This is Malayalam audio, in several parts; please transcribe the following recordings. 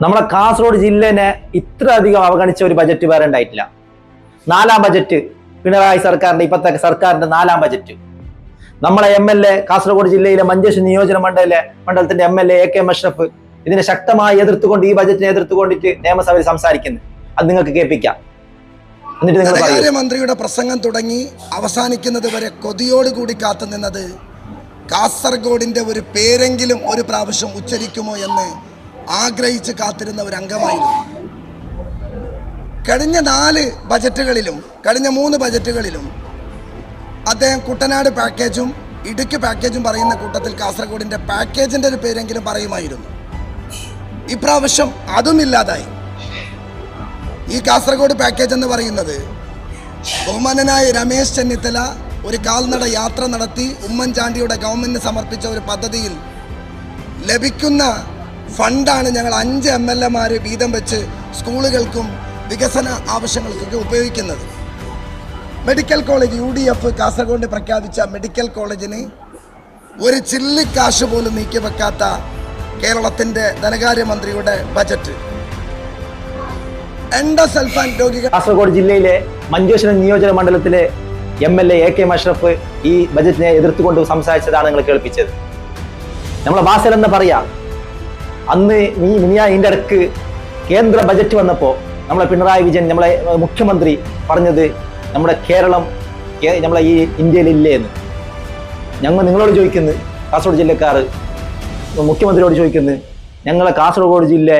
നമ്മളെ കാസർഗോഡ് ജില്ലേനെ ഇത്ര അധികം അവഗണിച്ച ഒരു ബജറ്റ് വേറെ ഉണ്ടായിട്ടില്ല. നാലാം ബജറ്റ് പിണറായി സർക്കാരിന്റെ ഇപ്പത്തെ സർക്കാരിന്റെ നാലാം ബജറ്റ് നമ്മളെ എം എൽ എ കാസർഗോഡ് ജില്ലയിലെ മഞ്ചേശ്വരം നിയോജന മണ്ഡല മണ്ഡലത്തിന്റെ M L A K Mashraf ഇതിനെ ശക്തമായി എതിർത്തുകൊണ്ട് ഈ ബജറ്റിനെ എതിർത്തുകൊണ്ടിട്ട് നിയമസഭയിൽ സംസാരിക്കുന്നു. അത് നിങ്ങൾക്ക് കേൾപ്പിക്കാം. എന്നിട്ട് നിങ്ങൾ ധനകാര്യമന്ത്രിയുടെ പ്രസംഗം തുടങ്ങി അവസാനിക്കുന്നത് വരെ കൊതിയോടുകൂടി കാത്തുനിന്നത് കാസർഗോഡിന്റെ ഒരു പേരെങ്കിലും ഒരു പ്രാവശ്യം ഉച്ചരിക്കുമോ എന്ന് ആഗ്രഹിച്ച് കാത്തിരുന്ന ഒരു അംഗമായിരുന്നു. കഴിഞ്ഞ നാല് ബജറ്റുകളിലും കഴിഞ്ഞ മൂന്ന് ബജറ്റുകളിലും അദ്ദേഹം കുട്ടനാട് പാക്കേജും ഇടുക്കി പാക്കേജും പറയുന്ന കൂട്ടത്തിൽ കാസർഗോഡിന്റെ പാക്കേജിന്റെ ഒരു പേരെങ്കിലും പറയുമായിരുന്നു. ഇപ്രാവശ്യം അതും ഇല്ലാതായി. ഈ കാസർഗോഡ് പാക്കേജ് എന്ന് പറയുന്നത് ബഹുമാനനായ രമേശ് ചെന്നിത്തല ഒരു കാൽനട യാത്ര നടത്തി ഉമ്മൻചാണ്ടിയുടെ ഗവൺമെന്റിന് സമർപ്പിച്ച ഒരു പദ്ധതിയിൽ ലഭിക്കുന്ന ഫണ്ടാണ് ഞങ്ങൾ അഞ്ച് എം എൽ എമാർ വീതം വെച്ച് സ്കൂളുകൾക്കും വികസന ആവശ്യങ്ങൾക്കൊക്കെ ഉപയോഗിക്കുന്നത്. Medical college U D F Kasaragod പ്രഖ്യാപിച്ച മെഡിക്കൽ കോളേജിന് ഒരു ചില്ലിക്കാശ് പോലും നീക്കി വെക്കാത്ത കേരളത്തിന്റെ ധനകാര്യമന്ത്രിയുടെ ബജറ്റ്. എൻഡോസൾഫാൻ രോഗികൾ കാസർഗോഡ് ജില്ലയിലെ മഞ്ചേശ്വരം നിയോജക മണ്ഡലത്തിലെ M L A K Mashraf ഈ ബജറ്റിനെ എതിർത്തുകൊണ്ട് സംസാരിച്ചതാണ് നിങ്ങൾ കേൾപ്പിച്ചത്. നമ്മളെ വാസൽ എന്ന് പറയാ. അന്ന് ഈ മിനിയാ അടുക്ക് ഇടയ്ക്ക് കേന്ദ്ര ബജറ്റ് വന്നപ്പോൾ നമ്മളെ പിണറായി വിജയൻ നമ്മളെ മുഖ്യമന്ത്രി പറഞ്ഞത് നമ്മുടെ കേരളം നമ്മളെ ഈ ഇന്ത്യയിലില്ലേ എന്ന്. ഞങ്ങൾ നിങ്ങളോട് ചോദിക്കുന്നു കാസർഗോഡ് ജില്ലക്കാർ മുഖ്യമന്ത്രിയോട് ചോദിക്കുന്നു ഞങ്ങളെ കാസർഗോഡ് ജില്ല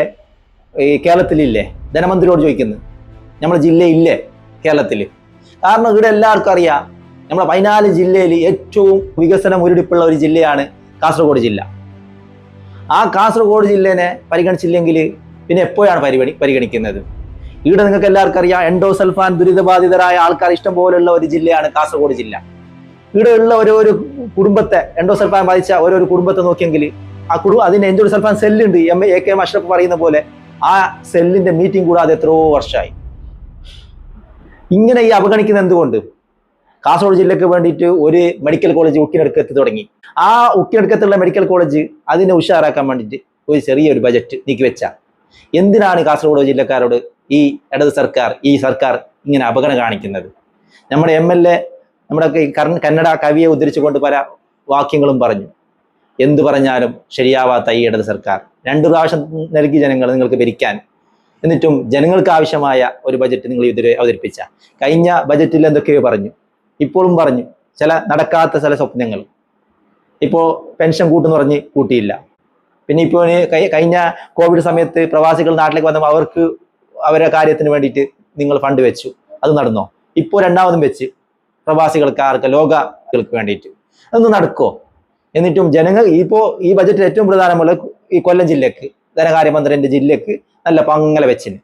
ഈ കേരളത്തിലില്ലേ? ധനമന്ത്രിയോട് ചോദിക്കുന്നു നമ്മുടെ ജില്ലയില്ലേ കേരളത്തിൽ കാരണം ഇവിടെ എല്ലാവർക്കും അറിയാം നമ്മുടെ പതിനാല് ജില്ലയിൽ ഏറ്റവും വികസനം ഉരുടിപ്പുള്ള ഒരു ജില്ലയാണ് കാസർഗോഡ് ജില്ല. ആ കാസർഗോഡ് ജില്ലേനെ പരിഗണിച്ചില്ലെങ്കിൽ പിന്നെ എപ്പോഴാണ് പരിഗണി പരിഗണിക്കുന്നത്? ഇവിടെ നിങ്ങൾക്ക് എല്ലാവർക്കും അറിയാം എൻഡോസൽഫാൻ ദുരിതബാധിതരായ ആൾക്കാർ ഇഷ്ടം പോലുള്ള ഒരു ജില്ലയാണ് കാസർഗോഡ് ജില്ല. ഇവിടെ ഉള്ള ഓരോ ഒരു കുടുംബത്തെ എൻഡോസൽഫാൻ ബാധിച്ച ഓരോ കുടുംബത്തെ നോക്കിയെങ്കിൽ ആ കുടു അതിന് എൻഡോസൽഫാൻ സെല്ലുണ്ട്. എം എ കെ അഷ്റഫ് പറയുന്ന പോലെ ആ സെല്ലിന്റെ മീറ്റിംഗ് കൂടാതെ എത്രയോ വർഷമായി. ഇങ്ങനെ ഈ അവഗണിക്കുന്ന എന്തുകൊണ്ട്? കാസർഗോഡ് ജില്ലക്ക് വേണ്ടിയിട്ട് ഒരു മെഡിക്കൽ കോളേജ് ഉക്കിനടുക്ക് എത്തി തുടങ്ങി. ആ ഉക്കിനടുക്കത്തുള്ള മെഡിക്കൽ കോളേജ് അതിനെ ഉഷാറാക്കാൻ വേണ്ടിയിട്ട് ഒരു ചെറിയൊരു ബജറ്റ് നീക്കി വെച്ച. എന്തിനാണ് കാസർഗോഡ് ജില്ലക്കാരോട് ഈ ഇടത് സർക്കാർ ഈ സർക്കാർ ഇങ്ങനെ അപകടം കാണിക്കുന്നത്? നമ്മുടെ എം എൽ എ നമ്മുടെ കന്നഡ കവിയെ ഉദ്ധരിച്ചുകൊണ്ട് പല വാക്യങ്ങളും പറഞ്ഞു. എന്തു പറഞ്ഞാലും ശരിയാവാത്ത ഈ ഇടത് സർക്കാർ. രണ്ടു പ്രാവശ്യം നൽകി ജനങ്ങൾ നിങ്ങൾക്ക് ഭരിക്കാൻ. എന്നിട്ടും ജനങ്ങൾക്ക് ആവശ്യമായ ഒരു ബജറ്റ് നിങ്ങൾ ഇതുവരെ അവതരിപ്പിച്ച. കഴിഞ്ഞ ബജറ്റിൽ എന്തൊക്കെയോ പറഞ്ഞു. ഇപ്പോഴും പറഞ്ഞു ചില നടക്കാത്ത ചില സ്വപ്നങ്ങൾ. ഇപ്പോൾ പെൻഷൻ കൂട്ടെന്ന് പറഞ്ഞ് കൂട്ടിയില്ല. പിന്നെ ഇപ്പോൾ കഴിഞ്ഞ കോവിഡ് സമയത്ത് പ്രവാസികൾ നാട്ടിലേക്ക് വന്നപ്പോൾ അവർക്ക് അവരുടെ കാര്യത്തിന് വേണ്ടിയിട്ട് നിങ്ങൾ ഫണ്ട് വെച്ചു. അത് നടന്നോ? ഇപ്പോൾ രണ്ടാമതും വെച്ച് പ്രവാസികൾക്ക് ആർക്ക് ലോകങ്ങൾക്ക് വേണ്ടിയിട്ട്. അതൊന്നും നടക്കുമോ എന്നിട്ടും ജനങ്ങൾ ഇപ്പോൾ ഈ ബജറ്റിൽ ഏറ്റവും പ്രധാനമുള്ള ഈ കൊല്ലം ജില്ലക്ക് ധനകാര്യമന്ത്രിന്റെ ജില്ലക്ക് നല്ല പങ്ങല വെച്ചിന്.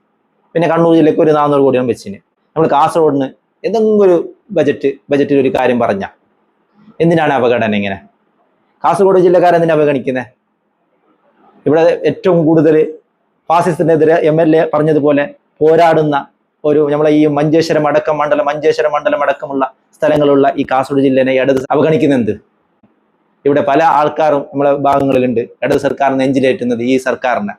പിന്നെ കണ്ണൂർ ജില്ലക്ക് ഒരു നാനൂറ് കോടിയാണ് വെച്ചിന്. നമ്മൾ കാസർഗോഡിന് എന്തെങ്കിലും ഒരു ബജറ്റ് ബജറ്റിൽ ഒരു കാര്യം പറഞ്ഞ. എന്തിനാണ് അവഗണന ഇങ്ങനെ? കാസർഗോഡ് ജില്ലക്കാരെന്തിനാ അവഗണിക്കുന്നത് ഇവിടെ ഏറ്റവും കൂടുതൽ ഫാസിസത്തിനെതിരെ എം എൽ എ പറഞ്ഞതുപോലെ പോരാടുന്ന ഒരു നമ്മളെ ഈ മഞ്ചേശ്വരം അടക്കം മണ്ഡലം മഞ്ചേശ്വരം മണ്ഡലം അടക്കമുള്ള സ്ഥലങ്ങളുള്ള ഈ കാസർഗോഡ് ജില്ലേനെ ഇടത് അവഗണിക്കുന്നെന്ത്? ഇവിടെ പല ആൾക്കാരും നമ്മളെ ഭാഗങ്ങളിലുണ്ട്. ഇടത് സർക്കാർ നെഞ്ചിലേറ്റുന്നത് ഈ സർക്കാരിനെ.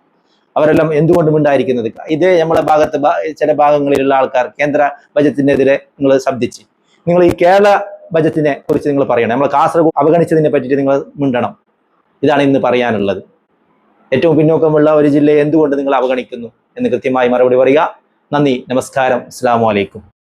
അവരെല്ലാം എന്തുകൊണ്ടും ഉണ്ടായിരിക്കുന്നത്? ഇതേ നമ്മളെ ഭാഗത്ത് ചില ഭാഗങ്ങളിലുള്ള ആൾക്കാർ കേന്ദ്ര ബജറ്റിനെതിരെ നിങ്ങൾ ശബ്ദിച്ച് നിങ്ങൾ ഈ കേരള ബജറ്റിനെ കുറിച്ച് നിങ്ങൾ പറയണം. നമ്മൾ കാസർഗോഡ് അവഗണിച്ചതിനെ പറ്റിയിട്ട് നിങ്ങൾ മിണ്ടണം. ഇതാണ് ഇന്ന് പറയാനുള്ളത്. ഏറ്റവും പിന്നോക്കമുള്ള ഒരു ജില്ലയെ എന്തുകൊണ്ട് നിങ്ങൾ അവഗണിക്കുന്നു എന്ന് കൃത്യമായി മറുപടി പറയുക. നന്ദി നമസ്കാരം. അസ്സാം വലൈക്കും